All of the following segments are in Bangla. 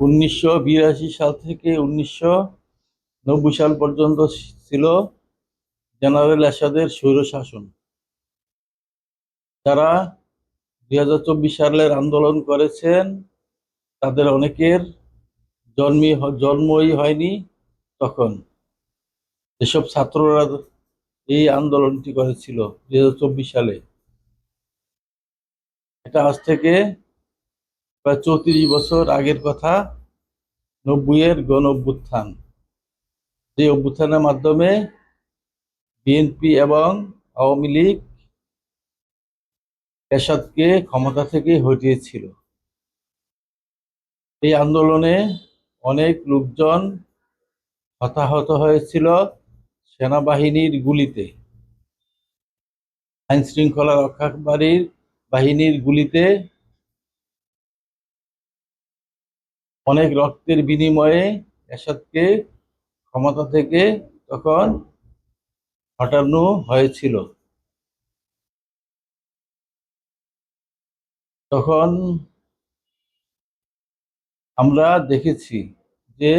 উনিশশো বিরাশি সাল থেকে উনিশশো নব্বই সাল পর্যন্ত ছিল জেনারেল এরশাদের স্বৈরশাসন যারা দুই হাজার চব্বিশ সালের আন্দোলন করেছেন, তাদের অনেকের জন্মই জন্মই হয়নি তখন। যেসব ছাত্ররা এই আন্দোলনটি করেছিল দুই হাজার চব্বিশ সালে, এটা আজ থেকে প্রায় চৌত্রিশ বছর আগের কথা নব্বইয়ের গণ অভ্যুত্থান যে অভ্যুত্থানের মাধ্যমে বিএনপি এবং আওয়ামী লীগ এরশাদকে ক্ষমতা থেকে হটিয়েছিল। এই আন্দোলনে অনেক লোকজন হতাহত হয়েছিল সেনাবাহিনীর গুলিতে। আইন শৃঙ্খলা রক্ষাকারীর বাহিনীর গুলিতে অনেক রক্তের বিনিময়ে এরশাদকে ক্ষমতা থেকে তখন হটানো হয়েছিল। তখন আমরা দেখেছি যে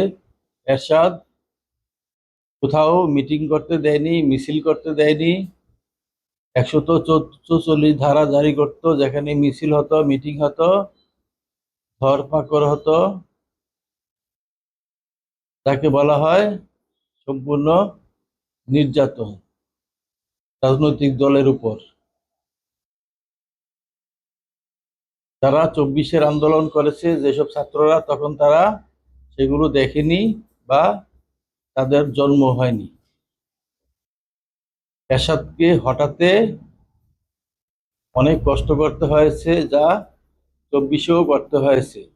এরশাদ কোথাও মিটিং করতে দেয়নি, মিছিল করতে দেয়নি। একশত চৌচল্লিশ ধারা জারি করতো, যেখানে মিছিল হতো, মিটিং হতো, ধরপাকড় হতো। তাকে বলা হয় সম্পূর্ণ নির্যাতন রাজনৈতিক দলের উপর। তারা চব্বিশের আন্দোলন করেছে, যেসব ছাত্ররা, তখন তারা সেগুলো দেখেনি বা তাদের জন্ম হয়নি। এরশাদকে হঠাতে অনেক কষ্ট করতে হয়েছে, যা চব্বিশেও করতে হয়েছে।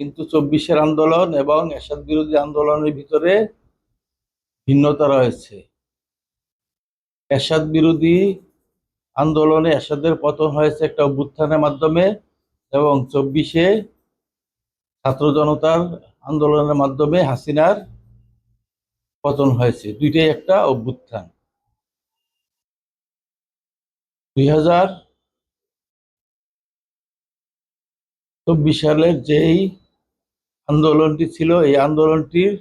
কিন্তু চব্বিশের আন্দোলন এবং এরশাদ বিরোধী আন্দোলনের ভিতরে ভিন্নতা রয়েছে। এরশাদ বিরোধী আন্দোলনে এরশাদের পতন হয়েছে একটা অভ্যুত্থানের মাধ্যমে এবং চব্বিশে ছাত্র জনতার আন্দোলনের মাধ্যমে হাসিনার পতন হয়েছে। দুইটাই একটা অভ্যুত্থান। দুই হাজার চব্বিশ সালের যেই আন্দোলনটি ছিল, এই আন্দোলনটির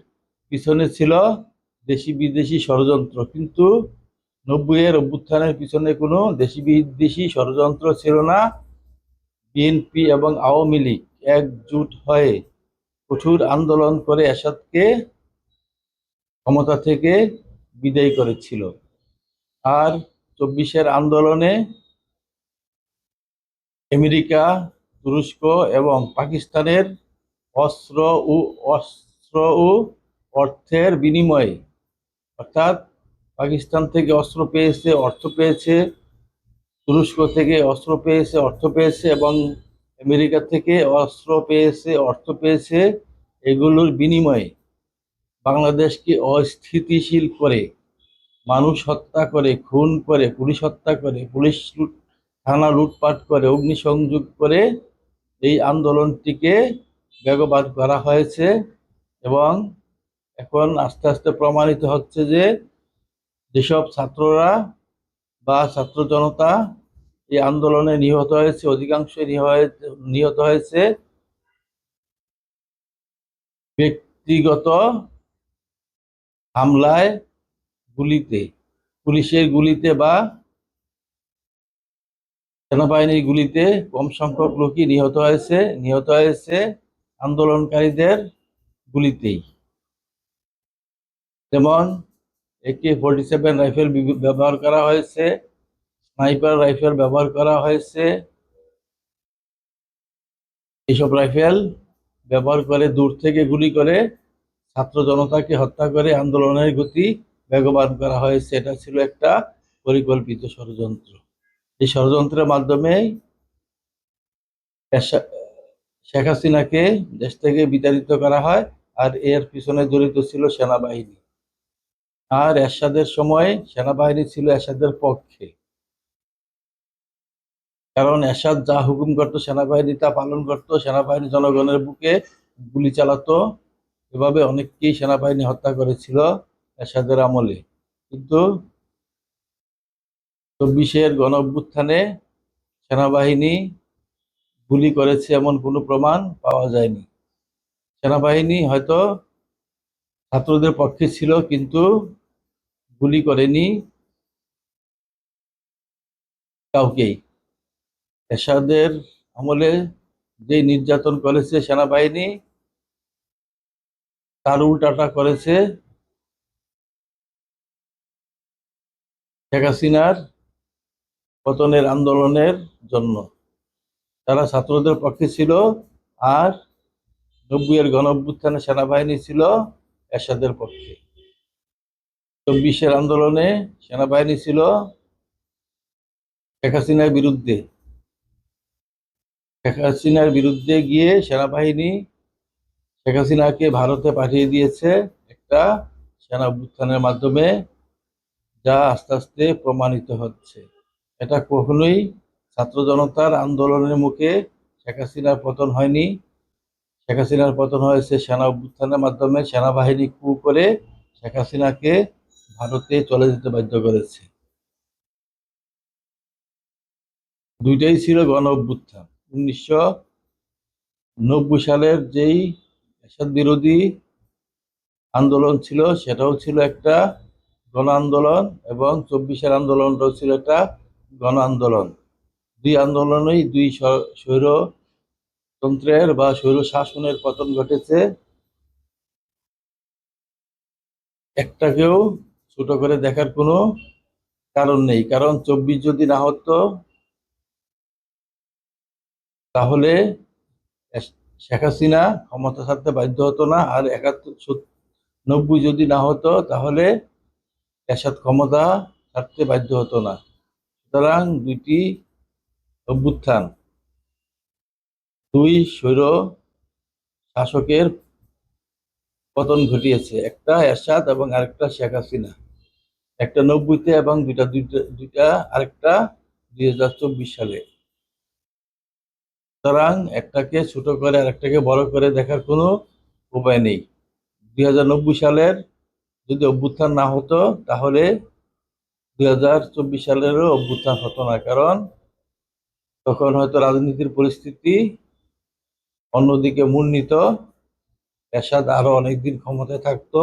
পিছনে ছিল দেশি বিদেশি ষড়যন্ত্র। কিন্তু নব্বইয়ের অভ্যুত্থানের পিছনে কোনো দেশি বিদেশি ষড়যন্ত্র ছিল না। বিএনপি এবং আওয়ামী লীগ একজুট হয়ে কঠোর আন্দোলন করে এসাদকে ক্ষমতা থেকে বিদায় করেছিল। আর চব্বিশের আন্দোলনে আমেরিকা, তুরস্ক এবং পাকিস্তানের অস্ত্র ও অস্ত্র ও অর্থের বিনিময়ে। অর্থাৎ পাকিস্তান থেকে অস্ত্র পেয়েছে, অর্থ পেয়েছে, তুরস্ক থেকে অস্ত্র পেয়েছে, অর্থ পেয়েছে এবং আমেরিকা থেকে অস্ত্র পেয়েছে, অর্থ পেয়েছে, এগুলোর বিনিময়ে বাংলাদেশকে অস্থিতিশীল করে, মানুষ হত্যা করে, খুন করে, পুলিশ হত্যা করে, পুলিশ থানা লুটপাট করে, অগ্নিসংযোগ করে এই আন্দোলনটিকে বেগবান করা হয়েছে এবং এখন আস্তে আস্তে প্রমাণিত হচ্ছে যে যেসব ছাত্ররা বা ছাত্র জনতা এই আন্দোলনে নিহত হয়েছে, অধিকাংশই নিহ- নিহত হয়েছে ব্যক্তিগত হামলায় গুলিতে, পুলিশের গুলিতে বা সেনাবাহিনীর গুলিতে কম সংখ্যক লোকই নিহত হয়েছে নিহত হয়েছে। আন্দোলনকারীদের গুলিতেই। যেমন, একে ফোর্টি সেভেন রাইফেল ব্যবহার করা হয়েছে স্নাইপার রাইফেল ব্যবহার করা হয়েছে, এইসব রাইফেল ব্যবহার করে দূর থেকে গুলি করে ছাত্র জনতাকে হত্যা করে আন্দোলনের গতি বেগবান করা হয়েছে। এটা ছিল একটা পরিকল্পিত ষড়যন্ত্র। এই ষড়যন্ত্রের মাধ্যমে এরশা- শেখ হাসিনাকে দেশ থেকে বিতাড়িত করা হয় আর এর পিছনে জড়িত ছিল সেনাবাহিনী। আর এরশাদের সময় সেনাবাহিনী ছিল এরশাদের পক্ষে। কারণ এরশাদ যা হুকুম করতো সেনাবাহিনী, তা পালন করতো। সেনাবাহিনী জনগণের বুকে গুলি চালাতো। এভাবে অনেককেই সেনাবাহিনী হত্যা করেছিল এরশাদের আমলে। কিন্তু চব্বিশের গণ অভ্যুত্থানে সেনাবাহিনী গুলি করেছে এমন কোনো প্রমাণ পাওয়া যায়নি। সেনাবাহিনী হয়তো ছাত্রদের পক্ষে ছিল, কিন্তু গুলি করেনি কাউকেই। এরশাদের আমলে যে নির্যাতন করেছে সেনাবাহিনী, তার উল্টাটা করেছে শেখ হাসিনার পতনের আন্দোলনের জন্য। তারা ছাত্রদের পক্ষে ছিল আর নব্বইয়ের গণ অভ্যুত্থানে সেনাবাহিনী ছিল এরশাদের পক্ষে। চব্বিশের আন্দোলনে সেনাবাহিনী ছিল শেখ হাসিনার বিরুদ্ধে। শেখ হাসিনার বিরুদ্ধে গিয়ে সেনাবাহিনী শেখ হাসিনাকে ভারতে পাঠিয়ে দিয়েছে একটা সেনা অভ্যুত্থানের মাধ্যমে, যা আস্তে আস্তে প্রমাণিত হচ্ছে। এটা কখনোই ছাত্র জনতার আন্দোলনের মুখে শেখ হাসিনার পতন হয়নি। শেখ হাসিনার পতন হয়েছে সেনা অভ্যুত্থানের মাধ্যমে। সেনাবাহিনী কু করে শেখ হাসিনাকে ভারতে চলে যেতে বাধ্য করেছে। দুইটাই ছিল গণ অভ্যুত্থান। উনিশশো নব্বই সালের যেই এরশাদ বিরোধী আন্দোলন ছিল, সেটাও ছিল একটা গণ আন্দোলন এবং চব্বিশের আন্দোলনটাও ছিল একটা গণ আন্দোলন। দুই আন্দোলনেই দুই স্বৈরতন্ত্রের বা স্বৈর শাসনের পতন ঘটেছে। একটাকেও ছোট করে দেখার কোনো কারণ নেই। কারণ চব্বিশ যদি না হতো, তাহলে শেখ হাসিনা ক্ষমতা ছাড়তে বাধ্য হতো না। আর একাত্তর নব্বই যদি না হতো, তাহলে এরশাদ ক্ষমতা ছাড়তে বাধ্য হতো না। সুতরাং দুইটি অভ্যুত্থান। দুই স্বৈর শাসকের পতন ঘটিয়েছে, একটা এরশাদ এবং আরেকটা শেখ হাসিনা। একটা নব্বইতে এবং দুইটা দুইটা দুইটা আরেকটা দুই হাজার চব্বিশ সালে। সুতরাং একটাকে ছোট করে আরেকটাকে বড় করে দেখার কোনো উপায় নেই। দুই হাজার নব্বই সালের যদি অভ্যুত্থান না হতো, তাহলে দুই হাজার চব্বিশ সালেরও অভ্যুত্থান হতো না। কারণ তখন হয়তো রাজনীতির পরিস্থিতি অন্যদিকে মুন্নিত এরশাদ আরও অনেকদিন ক্ষমতায় থাকতো।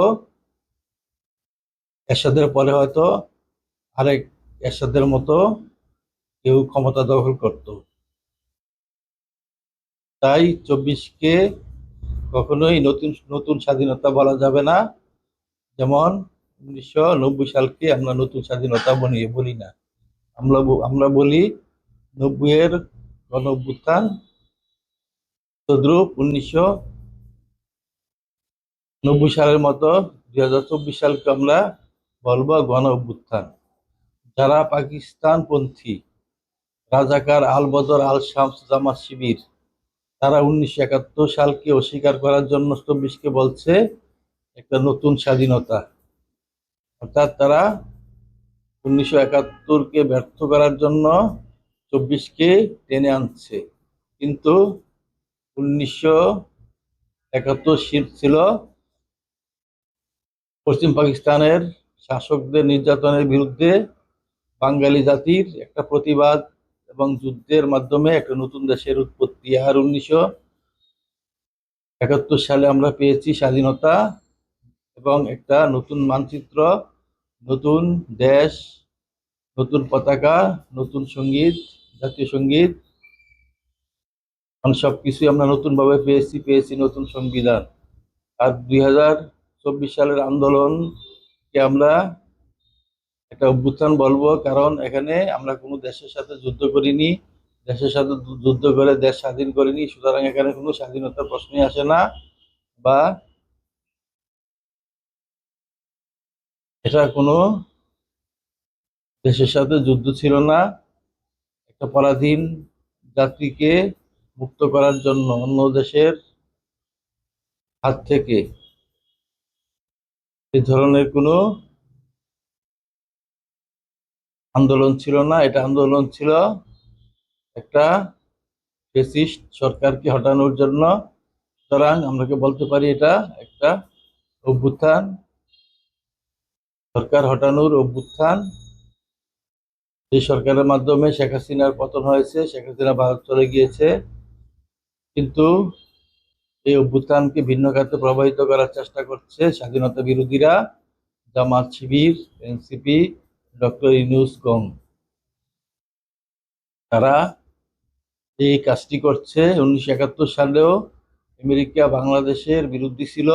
এরশাদের পরে হয়তো আরেক এরশাদের মতো কেউ ক্ষমতা দখল করত। তাই চব্বিশকে কখনোই নতুন নতুন স্বাধীনতা বলা যাবে না। যেমন উনিশশো নব্বই সালকে আমরা নতুন স্বাধীনতা বলি বলি না। আমরা আমরা বলি নব্বইয়ের গণ অভ্যুত্থান তদ্রুপ উনিশশো নব্বই সালের মতো দুই হাজার চব্বিশ সালকে আমরা বলব গণ অভ্যুত্থান যারা পাকিস্তানপন্থী, রাজাকার আল বদর আল শামস জামাত শিবির, তারা উনিশশো একাত্তর সালকে অস্বীকার করার জন্য চব্বিশকে বলছে একটা নতুন স্বাধীনতা। অর্থাৎ তারা উনিশশো একাত্তরকে ব্যর্থ করার জন্য চব্বিশকে টেনে আনছে। কিন্তু উনিশশো একাত্তর ছিল পশ্চিম পাকিস্তানের শাসকদের নির্যাতনের বিরুদ্ধে বাঙালি জাতির একটা প্রতিবাদ এবং যুদ্ধের মাধ্যমে একটা নতুন দেশের উৎপত্তি। আর উনিশশো একাত্তর সালে আমরা পেয়েছি স্বাধীনতা এবং একটা নতুন মানচিত্র, নতুন দেশ, নতুন পতাকা, নতুন সংগীত। জাতীয় সংগীত। সব কিছুই আমরা নতুন ভাবে পেয়েছি পেয়েছি নতুন সংবিধান। আর দুই হাজার চব্বিশ সালের আন্দোলনকে আমরা একটা অভ্যুত্থান বলব, কারণ এখানে আমরা কোনো দেশের সাথে যুদ্ধ করিনি, দেশের সাথে যুদ্ধ করে দেশ স্বাধীন করিনি, সুতরাং এখানে কোনো স্বাধীনতার প্রশ্নই আসে না বা এটা কোনো দেশের সাথে যুদ্ধ ছিল না। পরাধীন জাতিকে মুক্ত করার জন্য অন্য দেশের হাত থেকে এ ধরনের কোনো আন্দোলন ছিল না। এটা আন্দোলন ছিল একটা ফেসিস্ট সরকারকে হটানোর জন্য। সুতরাং আমরাকে বলতে পারি এটা? একটা অভ্যুত্থান। সরকার হটানোর অভ্যুত্থান। এই সরকারের মাধ্যমে শেখ হাসিনার পতন হয়েছে, শেখ হাসিনা ভারত চলে গিয়েছে। কিন্তু এই অভ্যুত্থানকে ভিন্ন খাতে প্রভাবিত করার চেষ্টা করছে স্বাধীনতা বিরোধীরা, জামাত শিবির, এনসিপি, ডক্টর ইনুস গং। তারা এই কাজটি করছে। উনিশশো একাত্তর সালেও আমেরিকা বাংলাদেশের বিরুদ্ধে ছিল।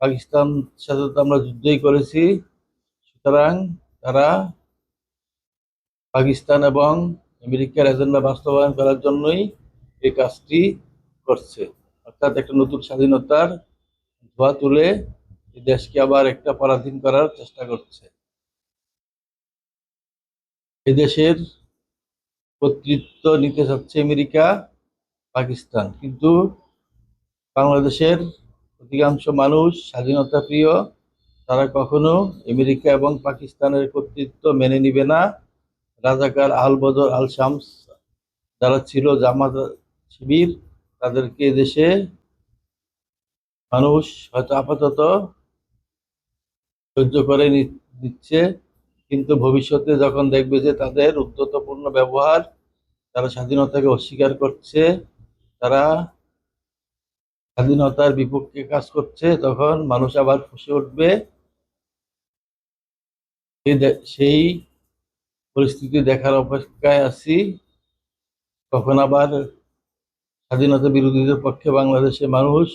পাকিস্তান সাথে তো আমরা যুদ্ধই করেছি। সুতরাং তারা পাকিস্তান এবং আমেরিকার এজেন্ডা বাস্তবায়ন করার জন্যই এই কাজটি করছে। অর্থাৎ একটা নতুন স্বাধীনতার ধোয়া তুলে দেশকে আবার একটা পরাধীন করার চেষ্টা করছে। এই দেশের কর্তৃত্ব নিতে চাচ্ছে আমেরিকা, পাকিস্তান। কিন্তু বাংলাদেশের অধিকাংশ মানুষ স্বাধীনতা প্রিয়, তারা কখনো আমেরিকা এবং পাকিস্তানের কর্তৃত্ব মেনে নিবে না। রাজাকার আল বদর আল শামস যারা ছিল জামাত শিবির, তাদেরকে দেশে মানুষ হয়তো আপাতত সহ্য করে নিচ্ছে। কিন্তু ভবিষ্যতে যখন দেখবে যে তাদের উদ্ধতপূর্ণ ব্যবহার, তারা স্বাধীনতাকে অস্বীকার করছে, তারা স্বাধীনতার বিপক্ষে কাজ করছে, তখন মানুষ আবার ফুসে উঠবে। সেই পরিস্থিতি দেখার অপেক্ষায় আছি। কখন আবার স্বাধীনতা বিরোধীদের পক্ষে বাংলাদেশে মানুষ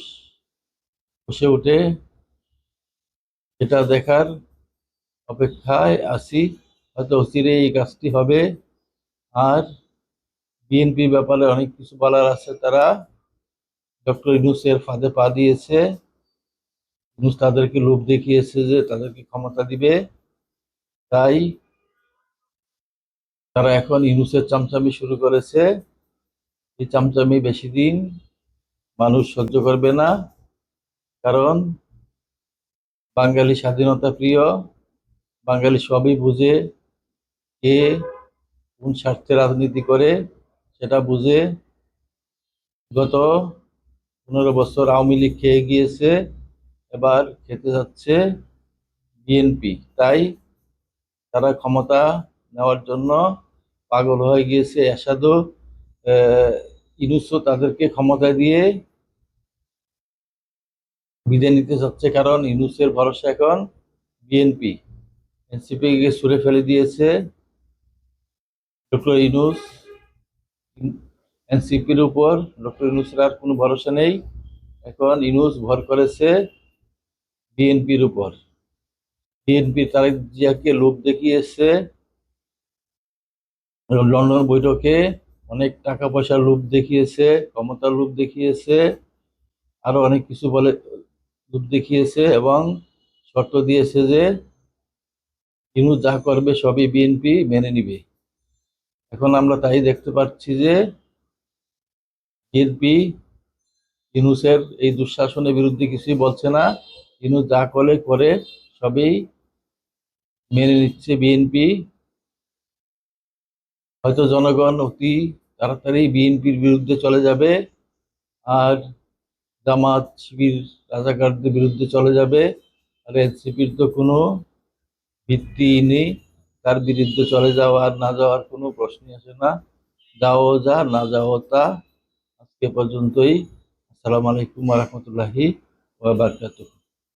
বসে উঠে এটা দেখার অপেক্ষায় আছি। হয়তো অচিরে এই কাজটি হবে। আর বিএনপি ব্যাপারে অনেক কিছু বলার আছে তারা। ডক্টর ইনুসের ফাঁদে পা দিয়েছে। ইনুস তাদেরকে লোভ দেখিয়েছে যে তাদেরকে ক্ষমতা দিবে। তাই তারা এখন ইনুসের চামচামি শুরু করেছে। এই চামচামি বেশি দিন মানুষ সহ্য করবে না, কারণ বাঙালি স্বাধীনতা প্রিয়, বাঙালি সবই বুঝে কে কোন স্বার্থে রাজনীতি করে, সেটা বুঝে গত পনেরো বছর আওয়ামী লীগ খেয়ে গিয়েছে, এবার খেতে যাচ্ছে বিএনপি। তাই তারা ক্ষমতা নেওয়ার জন্য পাগল হয়ে গিয়েছে এসাদু ইনুসও তাদেরকে ক্ষমতা দিয়ে বিদায় নিতে চাচ্ছে কারণ ইনুসের ভরসা এখন বিএনপি। এনসিপি কে সুরে ফেলে দিয়েছে। ডক্টর ইনুস, এনসিপির উপর ডক্টর ইনুসের আর কোনো ভরসা নেই। এখন ইনুস ভর করেছে বিএনপির উপর। বিএনপি তারেক জিয়াকে লোভ দেখিয়েছে। লন্ডন বৈঠকে অনেক টাকা পয়সার লোভ দেখিয়েছে, ক্ষমতার লোভ দেখিয়েছে, আরও অনেক কিছু বলে লোভ দেখিয়েছে এবং শর্ত দিয়েছে যে ইনুস যা করবে সবই বিএনপি মেনে নিবে। এখন আমরা তাই দেখতে পাচ্ছি যে বিএনপি ইনুসের এই দুঃশাসনের বিরুদ্ধে কিছুই বলছে না। ইনুস যা করে করে সবই মেনে নিচ্ছে বিএনপি। হয়তো জনগণ অতি তাড়াতাড়ি বিএনপির বিরুদ্ধে চলে যাবে আর জামাত শিবির রাজাকারদের বিরুদ্ধে চলে যাবে। আর এনসিপির তো কোনো ভিত্তি নেই। তার বিরুদ্ধে চলে যাওয়া আর না যাওয়ার কোনো প্রশ্নই আসে না। যাও যা, না যাও তা। আজকে পর্যন্তই। আসসালামু আলাইকুম রহমতুল্লাহি ওয়া বারাকাতুহু।